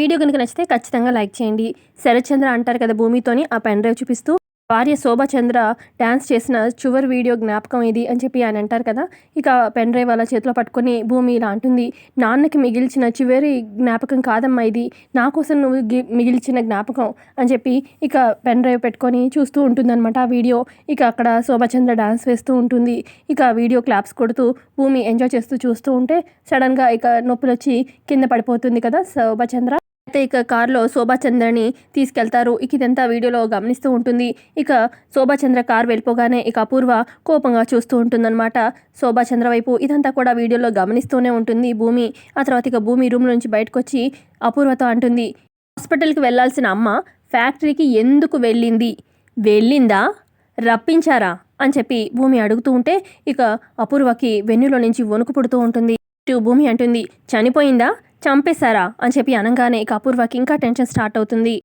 Video కనుక నచ్చితే ఖచ్చితంగా లైక్ చేయండి. శరత్చంద్ర అంటారు కదా భూమితోని ఆ పెన్ డ్రైవ్ చూపిస్తూ భార్య శోభాచంద్ర డ్యాన్స్ చేసిన చివరి వీడియో జ్ఞాపకం ఇది అని చెప్పి ఆయన అంటారు కదా. ఇక పెన్ డ్రైవ్ అలా చేతిలో పట్టుకొని భూమి ఇలా అంటుంది నాన్నకి మిగిల్చిన చివరి జ్ఞాపకం కాదమ్మా ఇది. నా కోసం నువ్వు మిగిల్చిన జ్ఞాపకం అని చెప్పి ఇక పెన్ డ్రైవ్ పెట్టుకొని చూస్తూ ఉంటుందన్నమాట ఆ వీడియో. ఇక అక్కడ శోభాచంద్ర డాన్స్ వేస్తూ ఉంటుంది. ఇక వీడియో క్లాప్స్ కొడుతూ భూమి ఎంజాయ్ చేస్తూ చూస్తూ ఉంటే సడన్గా ఇక నొప్పులు వచ్చి కింద పడిపోతుంది కదా శోభాచంద్ర. అయితే ఇక కారులో శోభాచంద్రని తీసుకెళ్తారు. ఇక ఇదంతా వీడియోలో గమనిస్తూ ఉంటుంది. ఇక శోభాచంద్ర కారు వెళ్ళిపోగానే ఇక అపూర్వ కోపంగా చూస్తూ ఉంటుందన్నమాట. శోభాచంద్ర వైపు ఇదంతా కూడా వీడియోలో గమనిస్తూనే ఉంటుంది భూమి. ఆ తర్వాత ఇక భూమి రూమ్ నుంచి బయటకు వచ్చి అపూర్వతో అంటుంది హాస్పిటల్కి వెళ్ళాల్సిన అమ్మ ఫ్యాక్టరీకి ఎందుకు వెళ్ళింది? వెళ్ళిందా? రప్పించారా? అని చెప్పి భూమి అడుగుతూ ఉంటే ఇక అపూర్వకి వెన్నులో నుంచి వణుకు పుడుతూ ఉంటుంది. భూమి అంటుంది చనిపోయిందా? చంపేశారా అని చెప్పి అనగానే ఇక అపూర్వకి ఇంకా టెన్షన్ స్టార్ట్ అవుతుంది.